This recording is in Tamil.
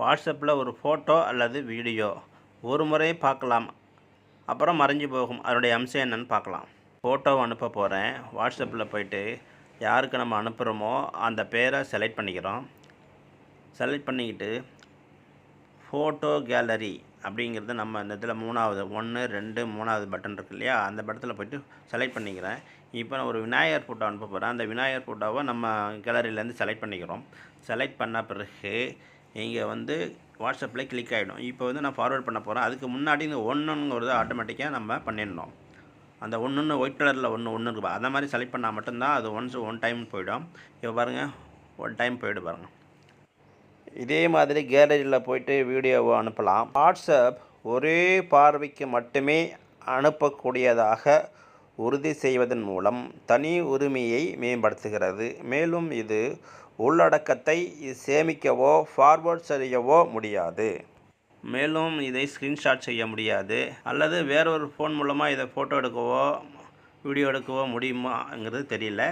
வாட்ஸ்அப்பில் ஒரு ஃபோட்டோ அல்லது வீடியோ. ஒரு முறை பார்க்கலாம். அப்புறம் மறைஞ்சு போகும். அதனுடைய அம்சம் என்னன்னு பார்க்கலாம். ஃபோட்டோ அனுப்ப போகிறேன் வாட்ஸ்அப்பில் போயிட்டு யாருக்கு நம்ம அனுப்புகிறோமோ அந்த பேரை செலக்ட் பண்ணிக்கிறோம். செலக்ட் பண்ணிக்கிட்டு ஃபோட்டோ கேலரி அப்படிங்கிறது நம்ம இந்த இதில் மூணாவது ஒன்று ரெண்டு மூணாவது பட்டன் இருக்கு இல்லையா? அந்த பட்டத்தில் போயிட்டு செலக்ட் பண்ணிக்கிறேன். இப்போ நான் ஒரு விநாயகர் ஃபோட்டோ அனுப்ப போகிறேன் அந்த விநாயகர் ஃபோட்டோவை நம்ம கேலரியிலேருந்து செலக்ட் பண்ணிக்கிறோம். செலக்ட் பண்ண பிறகு இங்கே வந்து வாட்ஸ்அப்பில் கிளிக் ஆகிடும் இப்போ வந்து நான் ஃபார்வேர்ட் பண்ண போகிறேன் அதுக்கு முன்னாடி இந்த ஒன்றுங்கிறது ஆட்டோமேட்டிக்காக நம்ம பண்ணிடணும். அந்த ஒன்று ஒயிட் கலரில் ஒன்று ஒன்று இருக்கு. அதை மாதிரி செலக்ட் பண்ணால் மட்டும்தான் அது ஒன்ஸ் ஒன் டைம் போயிடும். இப்போ பாருங்கள் ஒன் டைம் போயிடு பாருங்கள் இதே மாதிரி கேலரியில் போயிட்டு வீடியோவை அனுப்பலாம். வாட்ஸ்அப் ஒரே பார்வைக்கு மட்டுமே அனுப்பக்கூடியதாக உறுதி செய்வதன் மூலம் தனி உரிமையை மேம்படுத்துகிறது. மேலும் இது உள்ளடக்கத்தை சேமிக்கவோ ஃபார்வர்ட் செய்யவோ முடியாது. மேலும் இதை ஸ்க்ரீன்ஷாட் செய்ய முடியாது. அல்லது வேறொரு ஃபோன் மூலமாக இதை ஃபோட்டோ எடுக்கவோ வீடியோ எடுக்கவோ முடியுமாங்கிறது தெரியல.